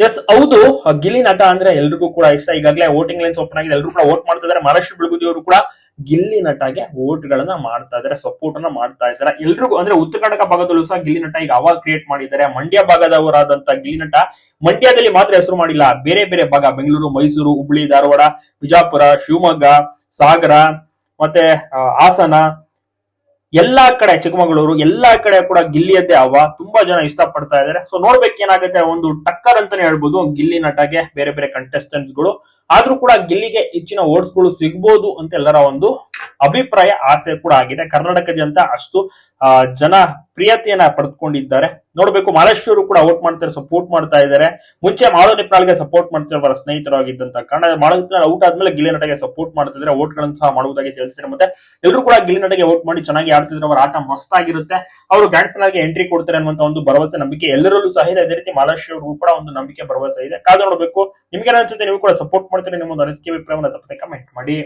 S ಹೌದು. ಗಿಲ್ಲಿ ನಟ ಅಂದ್ರೆ ಎಲ್ರಿಗೂ ಕೂಡ ಇಷ್ಟ. ಈಗಾಗಲೇ ವೋಟಿಂಗ್ ಲೈನ್ಸ್ ಓಪನ್ ಆಗಿದೆ. ಎಲ್ಲರೂ ಕೂಡ ವೋಟ್ ಮಾಡ್ತಾ ಇದಾರೆ ಮಹಾರಾಷ್ಟ್ರ ಬೆಳಗುದಿ ಅವರು ಕೂಡ ಗಿಲ್ಲಿ ನಟಗೆ ವೋಟ್ ಗಳನ್ನ ಮಾಡ್ತಾ ಇದಾರೆ ಸಪೋರ್ಟ್ ಅನ್ನ ಮಾಡ್ತಾ ಇದಾರೆ ಎಲ್ರಿಗೂ ಅಂದ್ರೆ ಉತ್ತರ ಕರ್ನಾಟಕ ಭಾಗದಲ್ಲೂ ಸಹ ಗಿಲ್ಲಿ ನಟ ಈಗ ಅವಾಗ ಕ್ರಿಯೇಟ್ ಮಾಡಿದ್ದಾರೆ. ಮಂಡ್ಯ ಭಾಗದವರಾದಂತಹ ಗಿಲ್ಲಿ ನಟ ಮಂಡ್ಯದಲ್ಲಿ ಮಾತ್ರ ಹೆಸರು ಮಾಡಿಲ್ಲ. ಬೇರೆ ಬೇರೆ ಭಾಗ, ಬೆಂಗಳೂರು, ಮೈಸೂರು, ಹುಬ್ಳಿ, ಧಾರವಾಡ, ಬಿಜಾಪುರ, ಶಿವಮೊಗ್ಗ, ಸಾಗರ, ಮತ್ತೆ ಹಾಸನ ಎಲ್ಲಾ ಕಡೆ ಚಿಕ್ಕಮಗಳೂರು, ಎಲ್ಲಾ ಕಡೆ ಕೂಡ ಗಿಲ್ಲಿಯದ್ದೇ ಅವ ತುಂಬಾ ಜನ ಇಷ್ಟಪಡ್ತಾ ಇದಾರೆ ಸೊ ನೋಡ್ಬೇಕು ಏನಾಗುತ್ತೆ, ಒಂದು ಟಕ್ಕರ್ ಅಂತಾನೆ ಹೇಳ್ಬೋದು, ಗಿಲ್ಲಿ ನಟಗೆ ಬೇರೆ ಬೇರೆ ಕಂಟೆಸ್ಟೆಂಟ್ಸ್ಗಳು. ಆದ್ರೂ ಕೂಡ ಗಿಲ್ಲಿಗೆ ಹೆಚ್ಚಿನ ಓಟ್ಸ್ಗಳು ಸಿಗ್ಬೋದು ಅಂತ ಎಲ್ಲರ ಒಂದು ಅಭಿಪ್ರಾಯ ಆಸೆ ಕೂಡ ಆಗಿದೆ. ಕರ್ನಾಟಕದಾದ್ಯಂತ ಅಷ್ಟು ಆ, ಜನ ಪ್ರಿಯತೆಯನ್ನ ಪಡೆದುಕೊಂಡಿದ್ದಾರೆ. ನೋಡ್ಬೇಕು ಮಹಾರಾಷ್ಟ್ರರು ಕೂಡ ವೋಟ್ ಮಾಡ್ತಾರೆ ಸಪೋರ್ಟ್ ಮಾಡ್ತಾ ಇದ್ದಾರೆ. ಮುಂಚೆ ಮಾಳೋ ನಿಪ್ನಾಳ್ಗೆ ಸಪೋರ್ಟ್ ಮಾಡ್ತಾರೆ ಅವರ ಸ್ನೇಹಿತರಾಗಿದ್ದಂತ ಕಾರಣ ಮಾಳೋ ಔಟ್ ಆದ್ಮೇಲೆ ಗಿಲ್ಲಿ ನಟಗೆ ಸಪೋರ್ಟ್ ಮಾಡ್ತಿದ್ರೆ ಓಟ್ ಗಳನ್ನ ಸಹ ಮಾಡುವುದಾಗಿ ತಿಳಿಸಿದ್ದಾರೆ ಮತ್ತೆ ಎಲ್ಲರೂ ಕೂಡ ಗಿಲ್ಲಿ ನಟಗೆ ವೋಟ್ ಮಾಡಿ ಚೆನ್ನಾಗಿ ಆಡ್ತಿದ್ರೆ. ಅವರ ಆಟ ಮಸ್ತ್ ಆಗಿರುತ್ತೆ. ಅವರು ಗ್ರ್ಯಾಂಡ್ ಫಿನಾಲ್ಗೆ ಎಂಟ್ರಿ ಕೊಡ್ತಾರೆ ಅನ್ನುವಂತ ಒಂದು ಭರವಸೆ ನಂಬಿಕೆ ಎಲ್ಲರಲ್ಲೂ ಸಹ ಇದೆ. ಅದೇ ರೀತಿ ಮಹಾರಾಷ್ಟ್ರ ಕೂಡ ಒಂದು ನಂಬಿಕೆ ಭರವಸೆ ಇದೆ. ಕಾದು ನೋಡಬೇಕು. ನಿಮ್ಗೆ ಅನ್ಸುತ್ತೆ ನೀವು ಕೂಡ ಸಪೋರ್ಟ್ ಮಾಡ್ತಾರೆ ನಿಮ್ಮ ಒಂದು ಅನಿಸಿಕೆ ಅಭಿಪ್ರಾಯವನ್ನು ತಪ್ಪದೆ ಕಮೆಂಟ್ ಮಾಡಿ.